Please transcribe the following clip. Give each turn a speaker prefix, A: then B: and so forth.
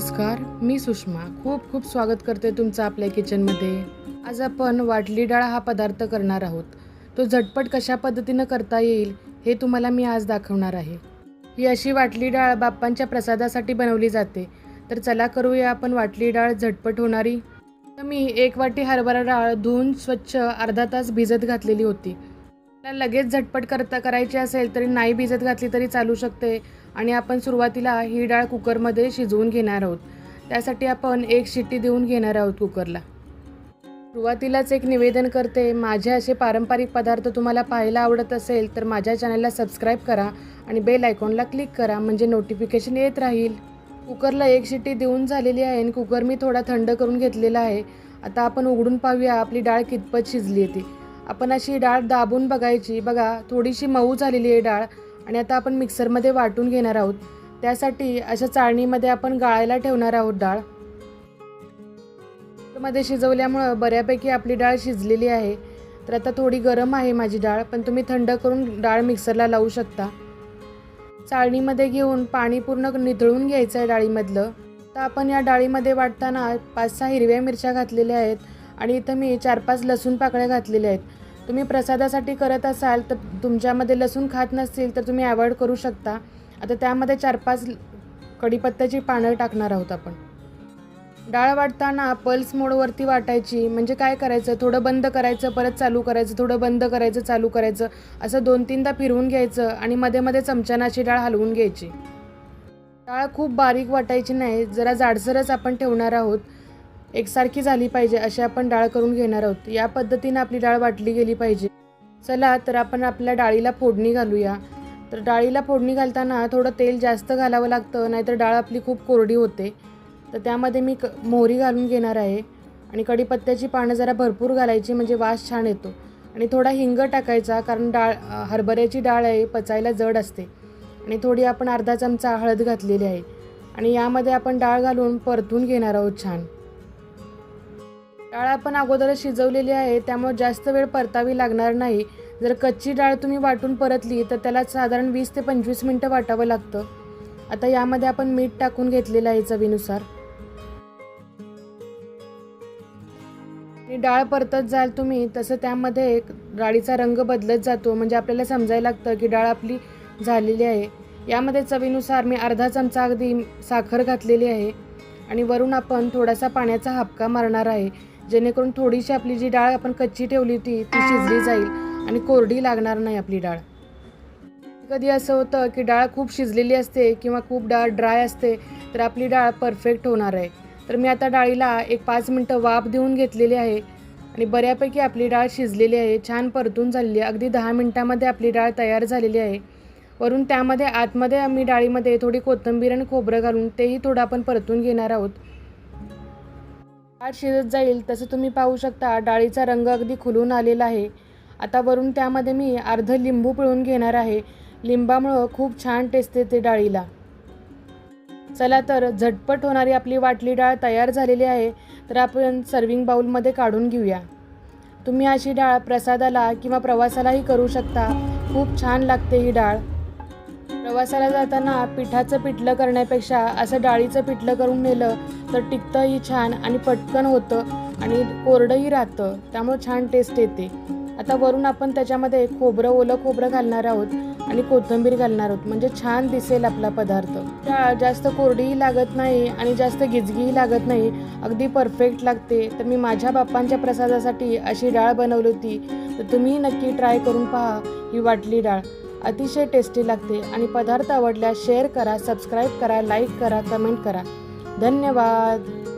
A: नमस्कार मी सुषमा. खूप खूप स्वागत करते तुमचं आपल्या किचनमध्ये. आज आपण वाटली डाळ हा पदार्थ करणार आहोत. तो झटपट कशा पद्धतीनं करता येईल हे तुम्हाला मी आज दाखवणार आहे. ही अशी वाटली डाळ बाप्पांच्या प्रसादासाठी बनवली जाते. तर चला करूया आपण वाटली डाळ झटपट होणारी. तर मी एक वाटी हरभरा डाळ धुवून स्वच्छ अर्धा तास भिजत घातलेली होती. आपल्याला लगेच झटपट करता करायची असेल तरी नाही भिजत घातली तरी चालू शकते. आणि आपण सुरुवातीला ही डाळ कुकरमध्ये शिजवून घेणार आहोत. त्यासाठी आपण एक शिट्टी देऊन घेणार आहोत कुकरला. सुरुवातीलाच एक निवेदन करते माझे असे पारंपरिक पदार्थ तुम्हाला पाहायला आवडत असेल तर माझ्या चॅनलला सबस्क्राईब करा आणि बेल आयकॉनला क्लिक करा म्हणजे नोटिफिकेशन येत राहील. कुकरला एक शिट्टी देऊन झालेली आहे आणि कुकर मी थोडा थंड करून घेतलेला आहे. आता आपण उघडून पाहूया आपली डाळ कितपत शिजली आहे ती. आपण अशी डाळ दाबून बघायची. बघा थोडीशी मऊ झालेली आहे डाळ आणि आता आपण मिक्सरमध्ये वाटून घेणार आहोत. त्यासाठी अशा चाळणीमध्ये आपण गाळायला ठेवणार आहोत डाळ. मध्ये शिजवल्यामुळं बऱ्यापैकी आपली डाळ शिजलेली आहे. तर आता थोडी गरम आहे माझी डाळ पण तुम्ही थंड करून डाळ मिक्सरला लावू शकता. चाळणीमध्ये घेऊन पाणी पूर्ण निथळून घ्यायचं आहे डाळीमधलं. तर आपण या डाळीमध्ये वाटताना पाच सहा हिरव्या मिरच्या घातलेल्या आहेत. आणि इथं मी चार पाच लसूण पाकळ्या घातलेल्या आहेत. तुम्ही प्रसादासाठी करत असाल तर तुमच्यामध्ये लसूण खात नसतील तर तुम्ही अवॉइड करू शकता. आता त्यामध्ये चार पाच कढीपत्त्याची पानं टाकणार आहोत आपण. डाळ वाटताना पल्स मोडवरती वाटायची. म्हणजे काय करायचं? थोडं बंद करायचं परत चालू करायचं थोडं बंद करायचं चालू करायचं. असं दोन तीनदा फिरवून घ्यायचं आणि मध्ये मध्ये चमच्यानं अशी डाळ हलवून घ्यायची. डाळ खूप बारीक वाटायची नाही. जरा जाडसरच आपण ठेवणार आहोत. एकसारखी झाली पाहिजे अशी आपण डाळ करून घेणार आहोत. या पद्धतीनं आपली डाळ वाटली गेली पाहिजे. चला तर आपण आपल्या डाळीला फोडणी घालूया. तर डाळीला फोडणी घालताना थोडं तेल जास्त घालावं लागतं नाहीतर डाळ आपली खूप कोरडी होते. तर त्यामध्ये मी क मोहरी घालून घेणार आहे. आणि कढीपत्त्याची पानं जरा भरपूर घालायची म्हणजे वास छान येतो. आणि थोडा हिंग टाकायचा कारण डाळ हरभऱ्याची डाळ आहे पचायला जड असते. आणि थोडी आपण अर्धा चमचा हळद घातलेली आहे. आणि यामध्ये आपण डाळ घालून परतून घेणार आहोत छान. डाळ आपण अगोदरच शिजवलेली आहे त्यामुळे जास्त वेळ परतावी लागणार नाही. जर कच्ची डाळ तुम्ही वाटून परतली तर त्याला साधारण वीस ते पंचवीस मिनटं वाटावं लागतं. आता यामध्ये आपण मीठ टाकून घेतलेलं आहे चवीनुसार. डाळ परतत जाल तुम्ही तसं त्यामध्ये डाळीचा रंग बदलत जातो. म्हणजे आपल्याला समजायला लागतं की डाळ आपली झालेली आहे. यामध्ये चवीनुसार मी अर्धा चमचा अगदी साखर घातलेली आहे. आणि वरून आपण थोडासा पाण्याचा हापका मारणार आहे. जेणेकरून थोडीशी आपली जी डाळ आपण कच्ची ठेवली होती ती शिजली जाईल आणि कोरडी लागणार नाही आपली डाळ. कधी असं होतं की डाळ खूप शिजलेली असते किंवा खूप डाळ ड्राय असते तर आपली डाळ परफेक्ट होणार आहे. तर मी आता डाळीला एक पाच मिनटं वाफ देऊन घेतलेली आहे आणि बऱ्यापैकी आपली डाळ शिजलेली आहे छान परतून झालेली आहे. अगदी दहा मिनटामध्ये आपली डाळ तयार झालेली आहे. वरून त्यामध्ये आतमध्ये आम्ही डाळीमध्ये थोडी कोथिंबीर आणि खोबरं घालून तेही थोडं आपण परतून घेणार आहोत. डाळ शिजत जाईल तसं तुम्ही पाहू शकता डाळीचा रंग अगदी खुलून आलेला आहे. आता वरून त्यामध्ये मी अर्ध लिंबू पिळून घेणार आहे. लिंबामुळं खूप छान टेस्ट येते डाळीला. चला तर झटपट होणारी आपली वाटली डाळ तयार झालेली आहे तर आपण सर्विंग बाऊलमध्ये काढून घेऊया. तुम्ही अशी डाळ प्रसादाला किंवा प्रवासालाही करू शकता. खूप छान लागते ही डाळ. प्रवासाला जाताना पिठाचं पिठलं करण्यापेक्षा असं डाळीचं पिठलं करून नेलं तर टिकतंही छान आणि पटकन होतं आणि कोरडंही राहतं. त्यामुळे छान टेस्ट येते. आता वरून आपण त्याच्यामध्ये खोबरं ओलं खोबरं घालणार आहोत आणि कोथिंबीर घालणार आहोत. म्हणजे छान दिसेल आपला पदार्थ. त्या जास्त कोरडीही लागत नाही आणि जास्त गिजगीही लागत नाही. अगदी परफेक्ट लागते. तर मी माझ्या बाप्पांच्या प्रसादासाठी अशी डाळ बनवली होती. तर तुम्ही नक्की ट्राय करून पहा ही वाटली डाळ. अतिशय टेस्टी लागते आणि पदार्थ आवडल्यास शेअर करा सबस्क्राईब करा लाईक करा कमेंट करा. धन्यवाद.